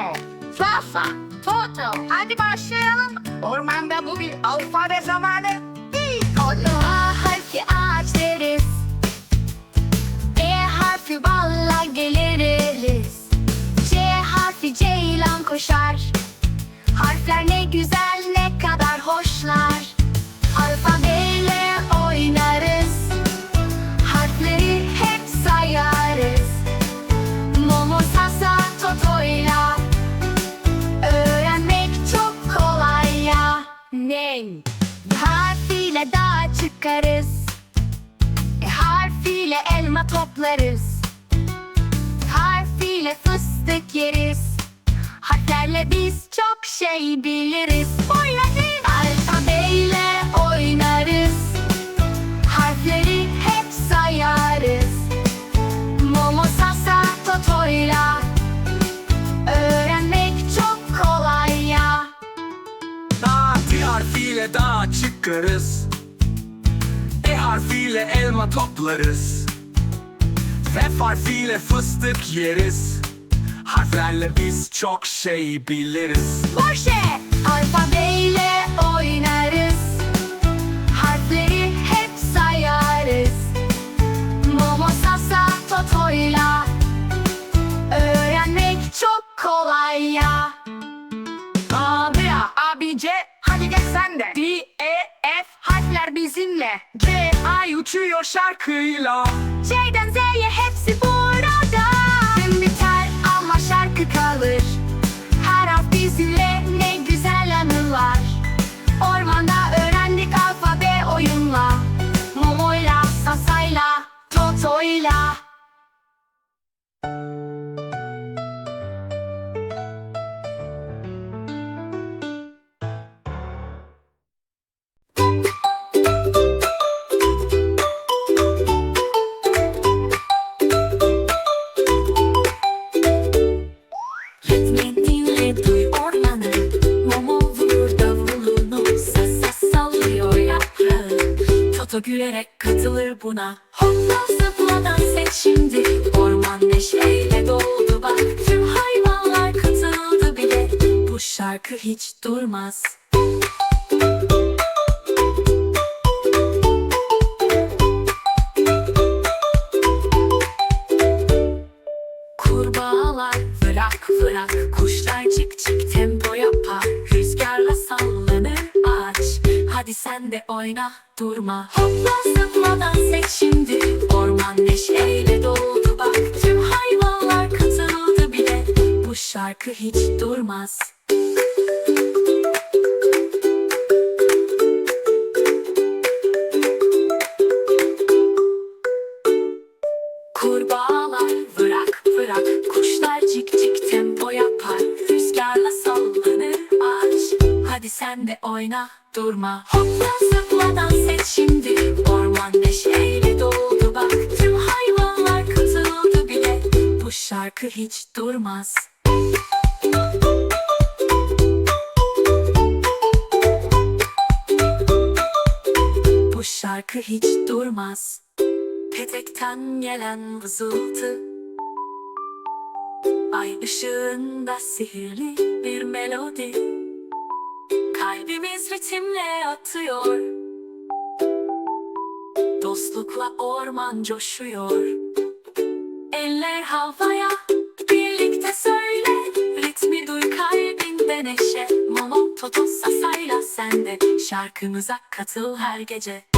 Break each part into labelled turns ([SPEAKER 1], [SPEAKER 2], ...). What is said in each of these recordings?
[SPEAKER 1] Momo, Sasa, Toto. Hadi başlayalım. Ormanda bu bir alfabe zamanı değil.
[SPEAKER 2] A harfi ağaç deriz E harfi balla geliriz C harfi ceylan koşar Harfler ne güzel ne kadar hoşlar toplarız. Harfiyle fıstık yeriz. Harflerle biz çok şey biliriz. Oynarız Alfabeyle oynarız. Harfleri hep sayarız. Momo sasa totoyla Öğrenmek çok kolay ya.
[SPEAKER 3] Da harfiyle dağa çıkarız. E harfiyle elma toplarız F harfiyle fıstık yeriz Harflerle biz çok şey biliriz
[SPEAKER 2] Porsche Alfabeyle oynarız Harfleri hep sayarız Momo Sasa Toto'yla Öğrenmek çok kolay ya
[SPEAKER 1] A, B, A, B, C. Hadi gel sen de. D. Harfler bizimle.
[SPEAKER 3] G, ay uçuyor şarkıyla
[SPEAKER 2] C'den Z'ye hepsi burada
[SPEAKER 4] buna. Hopla zıpla dans et şimdi. Orman neşeyle doldu bak. Tüm hayvanlar katıldı bile. Bu şarkı hiç durmaz. Kurbağalar fırak fırak Kuşlar cik cik tempo yapar. Rüzgarla sallanır ağaç Hadi sen de oyna durma. Hopla zıpla dans et şimdi. Orman neşeyle doldu bak. Tüm hayvanlar katıldı bile. Bu şarkı hiç durmaz De oyna durma. Hopla zıpla dans et. Şimdi Orman neşeyle doldu. Bak Tüm hayvanlar katıldı bile. Bu şarkı hiç durmaz. Bu şarkı hiç durmaz. Petekten gelen vızıltı. Ay ışığında sihirli bir melodi Kalbimiz ritimle atıyor. Dostlukla orman coşuyor. Eller havaya birlikte söyle. Ritmi duy kalbinde neşe. Momo Toto Sasa'yla sen de Şarkımıza katıl her gece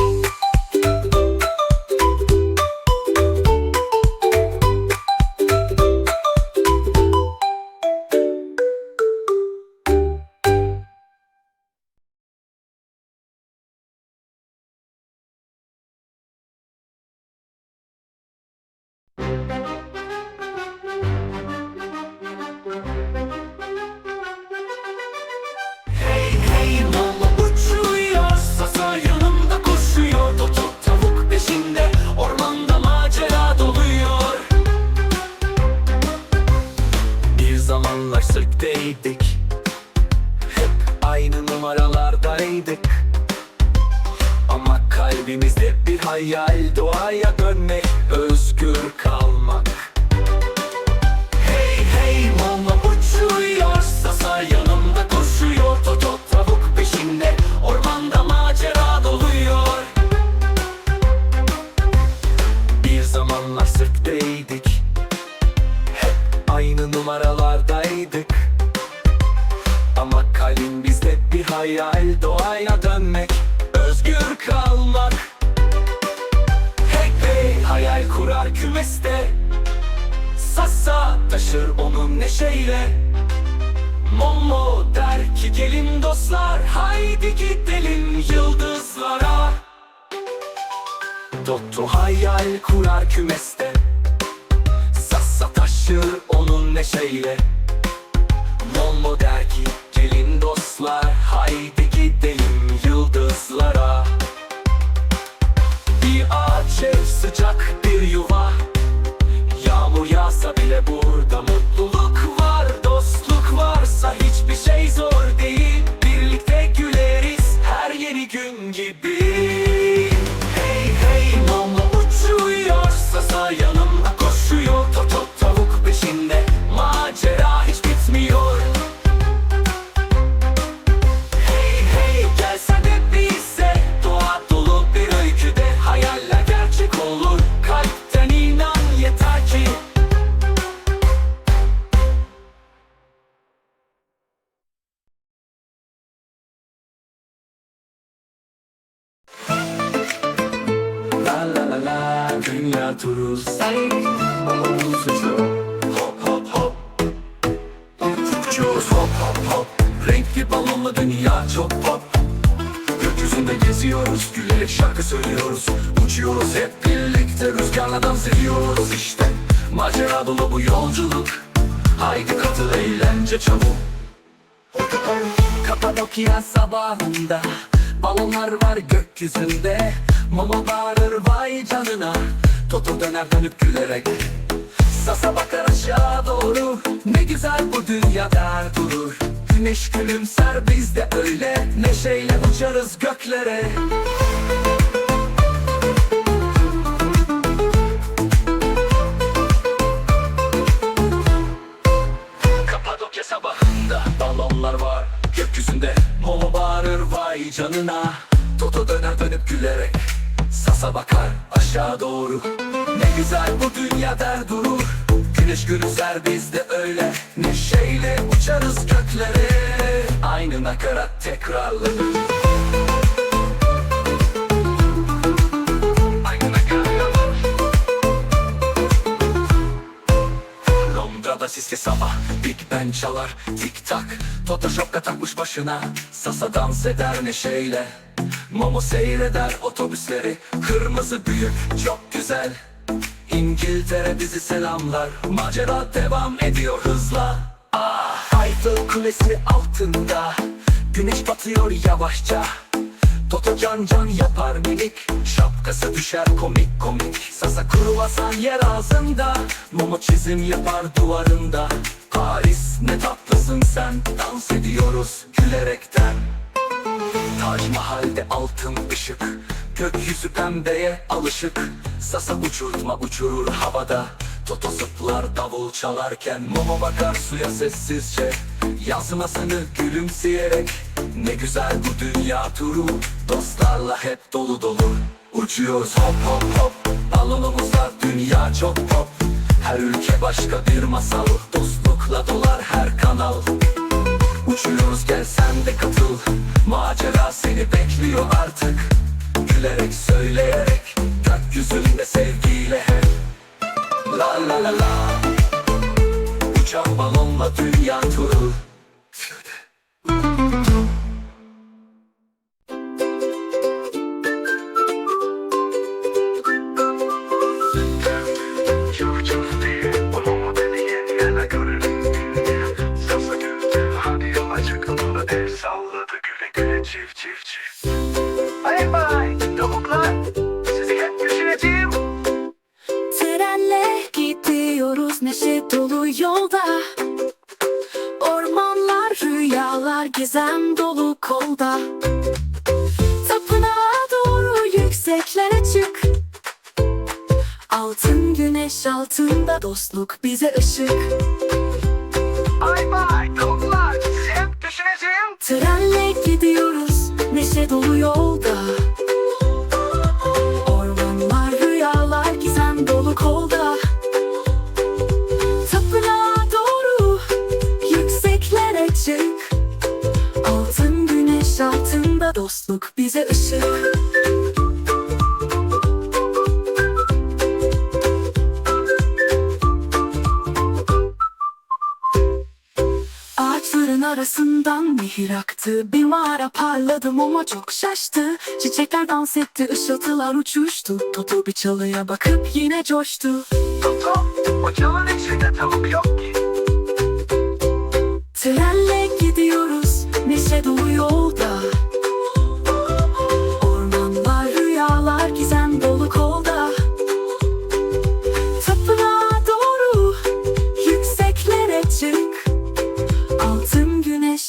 [SPEAKER 3] neşeyle Momo der ki gelin dostlar Haydi gidelim yıldızlara. Dotto hayal kurar kümeste. Sassa taşır onun neşeyle. Momo der ki gelin dostlar Haydi gidelim yıldızlara. Bir ağaç ev sıcak bir yuva. Yağmur yağsa bile burada mutluluk Varsa hiçbir şey zor değil. Birlikte güleriz her yeni gün gibi Hop hop hop Uçuyoruz hop hop. Hop Renkli balonla dünya çok Gökyüzünde geziyoruz Gülerek şarkı söylüyoruz. Uçuyoruz hep birlikte Rüzgarla dans ediyoruz Macera dolu bu yolculuk. Haydi katıl eğlence çabuk. Kapadokya sabahında Balonlar var gökyüzünde. Momo bağırır vay canına Toto döner dönüp gülerek. Sasa bakar aşağı doğru. Ne güzel bu dünya der durur. Güneş gülümser biz de öyle. Neşeyle uçarız göklere. Kapadokya sabahında balonlar var. Gökyüzünde Momo bağırır vay canına. Toto döner dönüp gülerek. Sasa bakar aşağı doğru. Ne güzel bu dünya der durur. Güneş gülümser biz de öyle. Neşeyle uçarız göklere Aynı nakarat nakarat Londra'da siske sabah Ben çalar tik tak şapka takmış başına. Sasa dans eder neşeyle. Momo seyreder otobüsleri. Kırmızı büyük çok güzel. İngiltere bizi selamlar. Macera devam ediyor hızla. Ah Eiffel Kulesi altında. Güneş batıyor yavaşça. Toto can can yapar minik. Şapkası düşer komik komik. Sasa kruvasan yer ağzında. Momo çizim yapar duvarında Paris ne tatlısın sen. Dans ediyoruz gülerekten. Taç Mahal'de altın ışık. Gökyüzü pembeye alışık. Sasa uçurtma uçurur havada. Toto zıplar davul çalarken Momo bakar suya sessizce. Yazmasını gülümseyerek Ne güzel bu dünya turu. Dostlarla hep dolu dolu Uçuyoruz. Hop hop hop. Balonumuzla dünya çok pop Her ülke başka bir masal. Dostlukla dolar her kanal. Uçuyoruz gel sen de katıl. Macera seni bekliyor artık. Gülerek söyleyerek Gökyüzünde sevgiyle hep. La la la la. Uçan balonla dünya turu
[SPEAKER 5] altında dostluk
[SPEAKER 2] nehir aktı Bir mağara parladı muma çok şaştı. Çiçekler dans etti ışıltılar uçuştu. Toto bir çalıya bakıp yine coştu.
[SPEAKER 5] Toto, ocağın içinde tavuk yok ki.
[SPEAKER 2] Trenle gidiyoruz neşe dolu yolda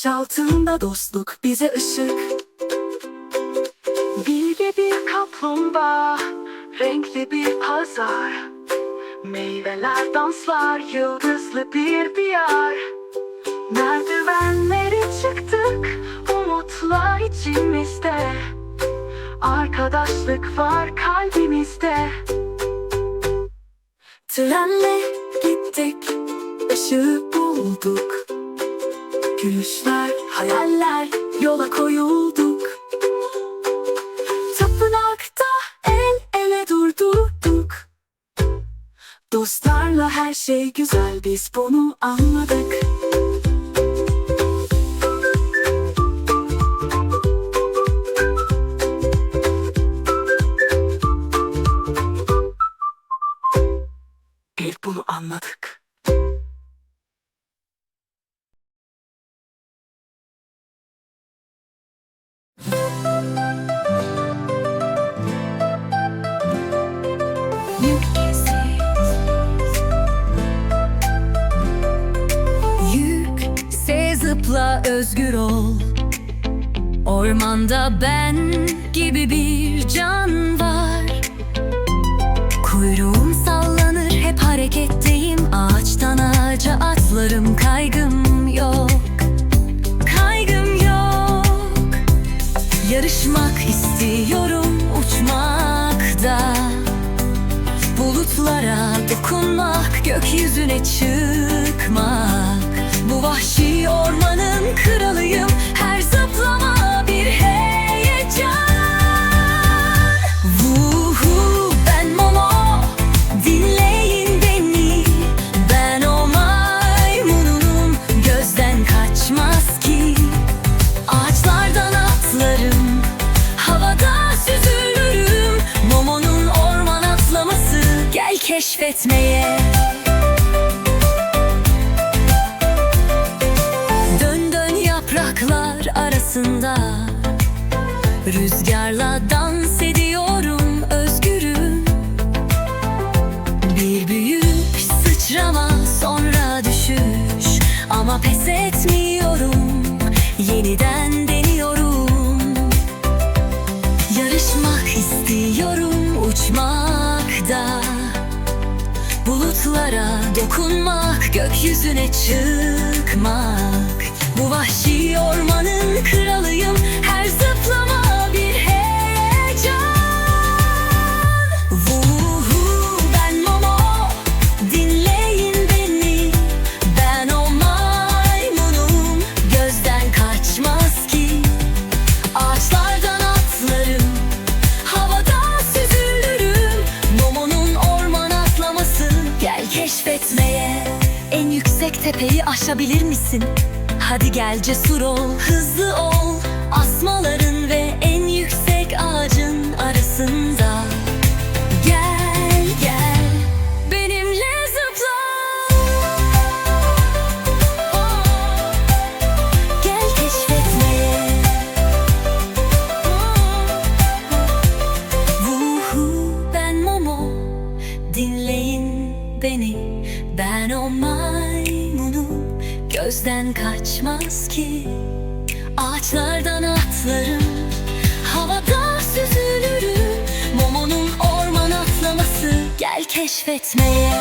[SPEAKER 2] altında dostluk bize ışık. Bilge bir kaplumbağa renkli bir pazar. Meyveler danslar yıldızlı bir diyar. Merdivenleri çıktık umutla içimizde. Arkadaşlık var kalbimizde. Trenle gittik ışığı bulduk Gülüşler, hayaller yola koyulduk. Tapınakta el ele durduk Dostlarla her şey güzel biz bunu anladık. İlk bunu anladık.
[SPEAKER 6] Özgür ol. Ormanda ben gibi bir can var. Kuyruğum sallanır hep hareketteyim. Ağaçtan ağaca atlarım kaygım yok. Kaygım yok. Yarışmak istiyorum uçmakta. Bulutlara dokunmak, gökyüzüne çıkmak. Bu vahşi ormanın kralıyım gel cesur ol, kaçmaz ki. Ağaçlardan atlarım Havada süzülürüm. Momo'nun orman atlaması Gel keşfetmeye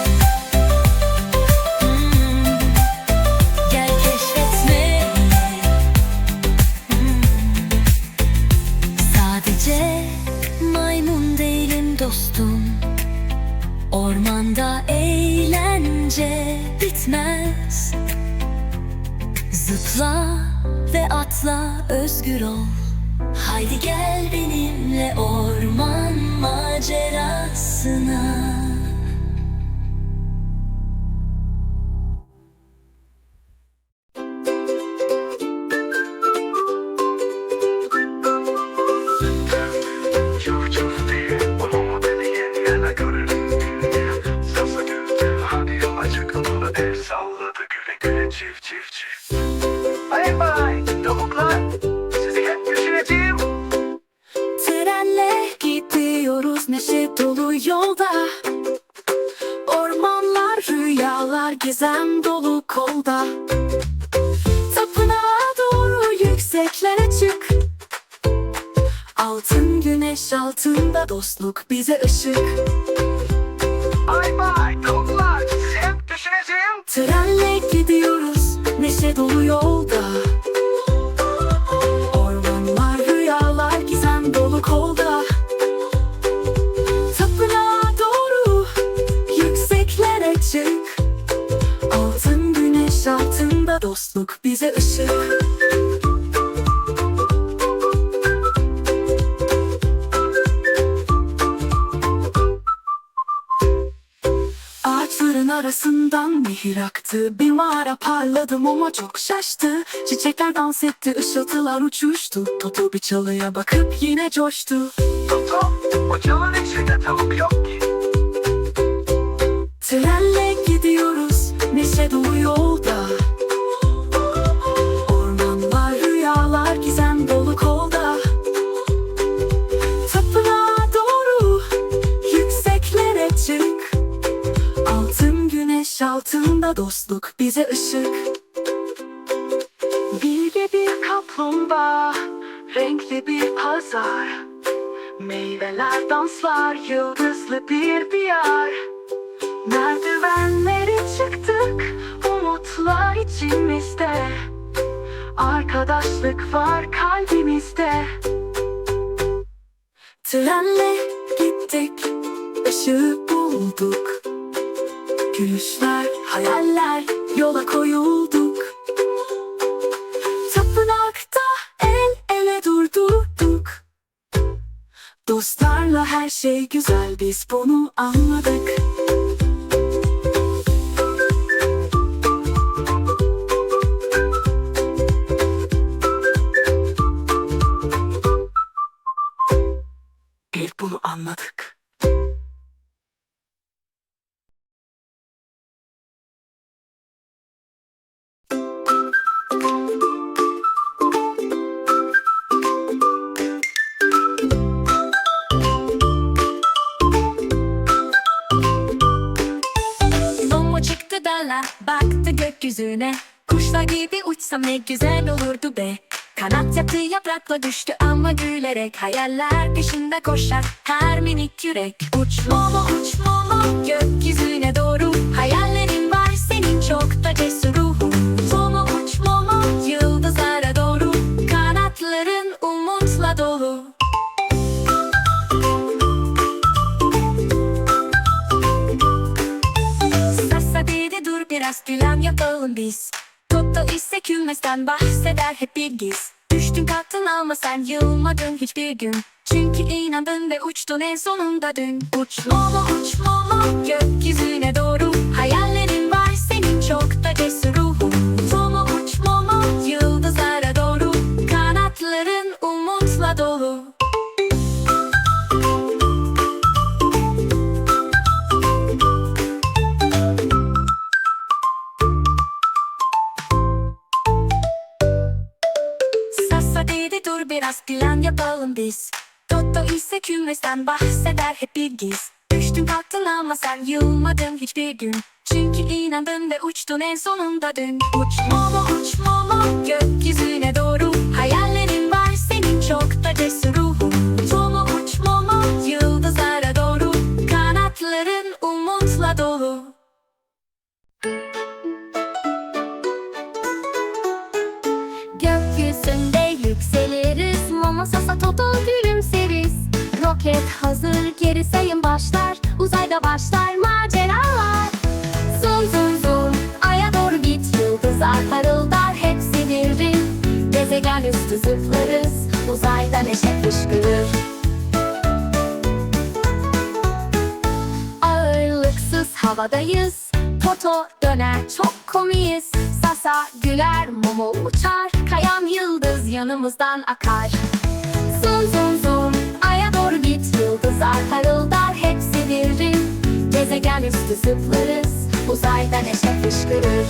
[SPEAKER 6] Zıpla ve atla özgür ol.
[SPEAKER 2] Haydi gel benimle orman macerasına
[SPEAKER 3] bize ışık arasından nehir aktı. Bir mağara parladı muma çok şaştı. Çiçekler dans etti ışıltılar uçuştu. Toto bir çalıya bakıp yine coştu.
[SPEAKER 5] Toto o çalın içinde tavuk yok ki.
[SPEAKER 3] Trenle gidiyoruz neşe dolu yolda altında dostluk bize ışık. Bilge bir kaplumbağa, renkli bir pazar. Meyveler, danslar, yıldızlı bir diyar. Merdivenleri çıktık umutlar içimizde. Arkadaşlık var kalbimizde. Trenle gittik ışığı bulduk Gülüşler, hayaller yola koyulduk. Tapınakta el ele durduk Dostlarla her şey güzel biz bunu anladık. Bunu anladık.
[SPEAKER 2] Baktı gökyüzüne. Kuşlar gibi uçsam ne güzel olurdu be. Kanat yaptı yaprakla düştü ama gülerek Hayaller peşinde koşar her minik yürek. Uç Momo uç Momo gökyüzüne doğru. Hayallerin var senin çok da cesur gülen yapalım biz Toto ise kümesten bahseder hep bir giz. Düştün kalktın ama sen yılmadın hiçbir gün. Çünkü inandın ve uçtun en sonunda dün. Uç Momo uç Momo gökyüzüne doğru biraz plan yapalım biz. Toto ise kümesten bahseder hep bir giz. Düştün kalktın ama sen yılmadın hiçbir gün. Çünkü inandın ve uçtun en sonunda dün. Uç Momo uç Momo gökyüzüne doğru
[SPEAKER 7] Toto gülümseriz Roket hazır geri sayım başlar. Uzayda başlar maceralar. Zoom zoom zoom Aya doğru git. Yıldızlar parıldar hepsi bir ring Gezegen üstü zıplarız Uzayda
[SPEAKER 2] neşe fışkırır. Ağırlıksız havadayız. Toto döner çok komiyiz. Sasa güler Momo uçar. Kayan yıldız yanımızdan akar Zum zum zum Aya doğru git. Yıldızlar parıldar hepsi birim Gezegen üstü zıplarız. Uzayda neşe fışkırır.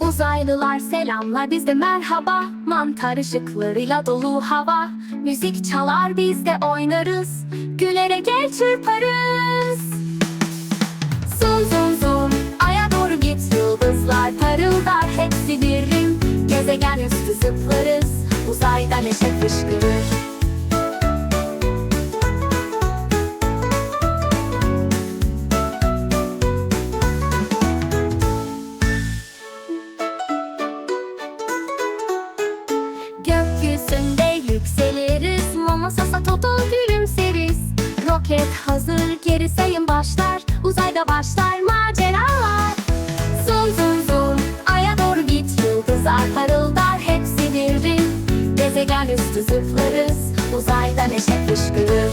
[SPEAKER 2] Uzaylılar selamlar bizde merhaba. Mantar ışıklarıyla dolu hava. Müzik çalar biz de oynarız. Gülerek el çırparız. Zum zum zum Aya doğru git. Yıldızlar parıldar hepsi birim Gezegen üstü zıplarız Uzayda neşe fışkırır. Gökyüzünde yükseliriz Momo Sasa Toto gülümseriz. Roket hazır geri sayım başlar Uzayda başlar Gezegen üstü zıplarız Uzayda neşe fışkırır.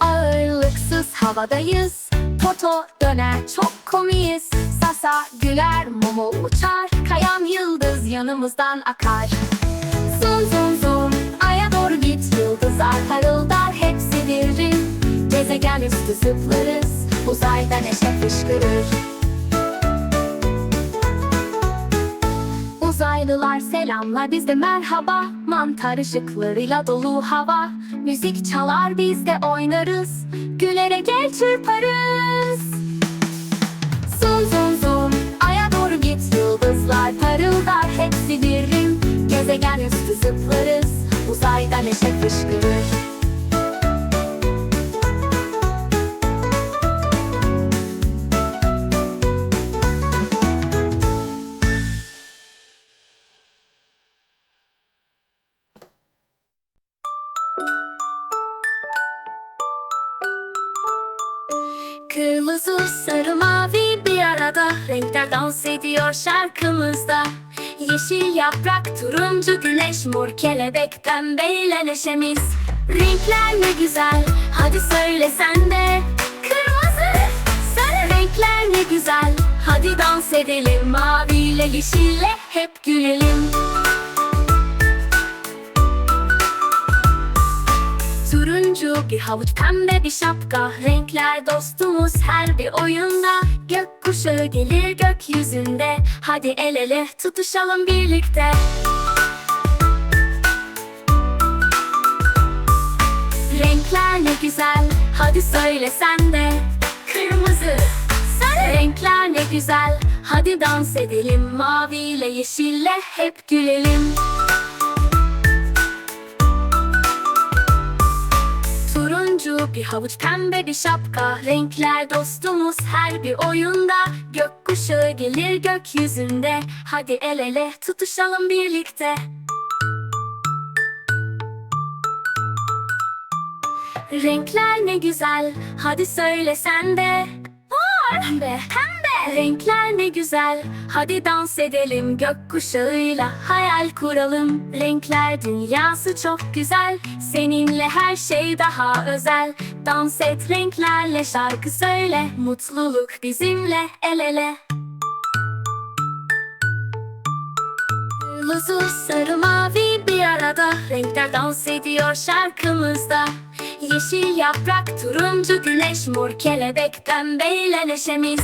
[SPEAKER 2] Ağırlıksız havadayız Toto döner çok komiyiz. Sasa güler Momo uçar Kayan yıldız yanımızdan akar. Zum zum zum Aya doğru git Yıldızlar parıldar hepsi birim Gezegen üstü zıplarız Uzayda neşe fışkırır Uzaylılar selamlar bizde merhaba. Mantar ışıklarıyla dolu hava. Müzik çalar biz de oynarız. Gülerek el çırparız. Zum zum zum. Aya doğru git Yıldızlar parıldar. Hepsi birim Gezegen üstü zıplarız. Uzayda neşe fışkırır dans ediyor şarkımızda. Yeşil yaprak, turuncu güneş Mor kelebek, pembeyle neşemiz. Renkler ne güzel, hadi söyle sen de. Kırmızı, sarı. Renkler ne güzel Hadi dans edelim. Maviyle yeşille hep gülelim Turuncu bir havuç pembe bir şapka. Renkler dostumuz her bir oyunda. Gökkuşağı gelir gökyüzünde. Hadi el ele tutuşalım birlikte. Renkler ne güzel Hadi söyle sen de. Kırmızı Sarı. Renkler ne güzel Hadi dans edelim. Maviyle yeşille hep gülelim bir havuç pembe bir şapka. Renkler dostumuz her bir oyunda. Gökkuşağı gelir gökyüzünde. Hadi el ele tutuşalım birlikte. Renkler ne güzel. Hadi söyle sen de Renkler ne güzel. Hadi dans edelim gökkuşağıyla. Hayal kuralım. Renkler dünyası çok güzel. Seninle her şey daha özel. Dans et renklerle şarkı söyle. Mutluluk bizimle el ele. Kırmızı, sarı, mavi bir arada. Renkler dans ediyor şarkımızda Yeşil yaprak, turuncu güneş Mor kelebek, pembeyle neşemiz.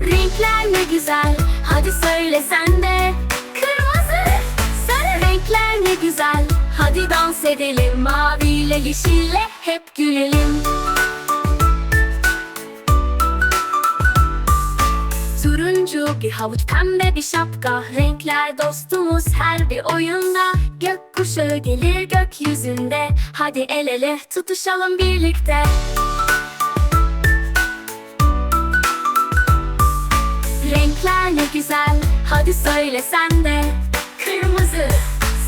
[SPEAKER 2] Renkler ne güzel, hadi söyle sen de. Kırmızı, sarı renkler ne güzel Hadi dans edelim. Maviyle yeşille hep gülelim Turuncu bir havuç pembe bir şapka. Renkler dostumuz her bir oyunda. Gökkuşağı gelir gökyüzünde. Hadi el ele tutuşalım birlikte. Renkler ne güzel Hadi söyle sen de. Kırmızı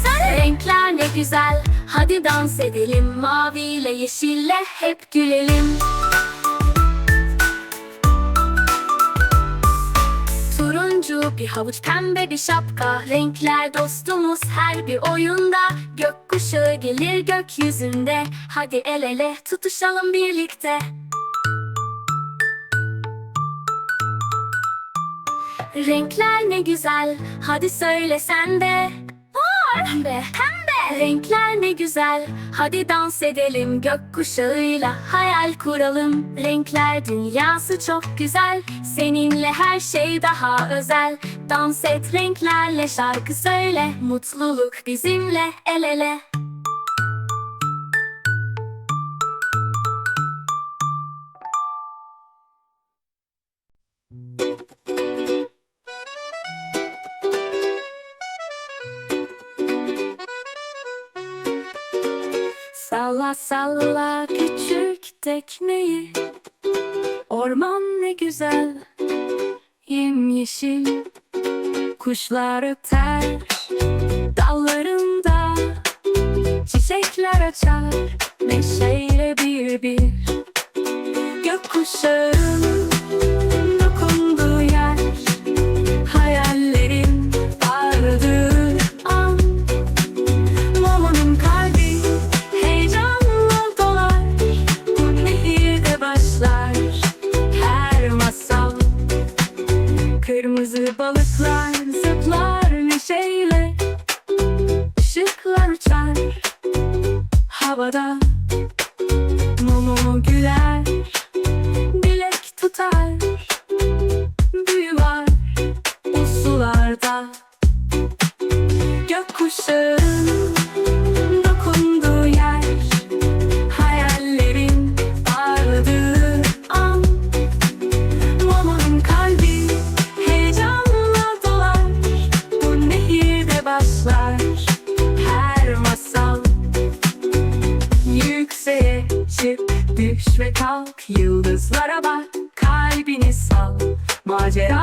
[SPEAKER 2] Sarı. Renkler ne güzel Hadi dans edelim. Maviyle yeşille hep gülelim Kuyruğu bir havuç pembe bir şapka. Renkler dostumuz her bir oyunda. Gökkuşağı gelir gökyüzünde. Hadi el ele tutuşalım birlikte. Renkler ne güzel. Hadi söyle sen de. Pembe Pembe Renkler ne güzel. Hadi dans edelim. Gökkuşağıyla hayal kuralım. Renkler dünyası çok güzel. Seninle her şey daha özel. Dans et renklerle şarkı söyle. Mutluluk bizimle el ele Salla küçük tekneyi. Orman ne güzel Yemyeşil. Kuşlar öter Dallarında Çiçekler açar. Neşeyle bir bir. Gökkuşağının Kırmızı balıklar zıplar neşeyle Işıklar uçar havada. Momo güler dilek tutar Büyü var bu sularda. Gökkuşağının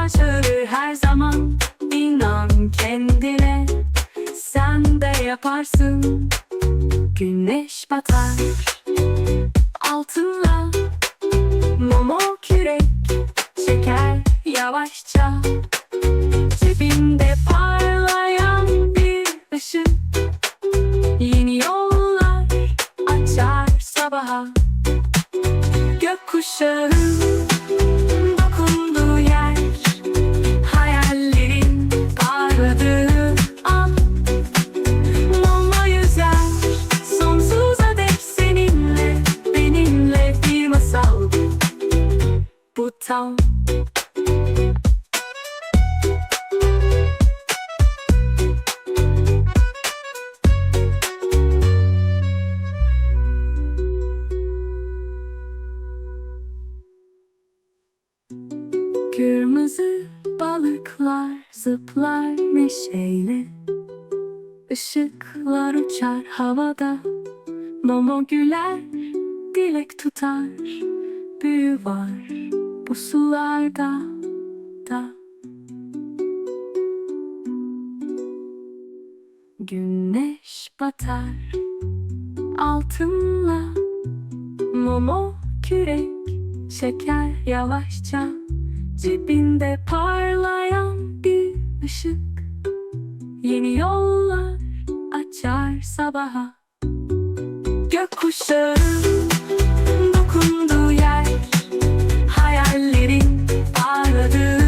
[SPEAKER 2] Macera çağırır her zaman. İnan kendine Sen de yaparsın. Güneş batar. Altınla Momo kürek Şeker yavaşça Havada. Momo güler dilek tutar. Büyü var bu sularda da. Güneş batar altınla. Momo kürek şeker yavaşça. Cebinde parlayan bir ışık. Yeni yollar açar sabaha. Gökkuşağı dokunduğu yer Hayallerin aradığı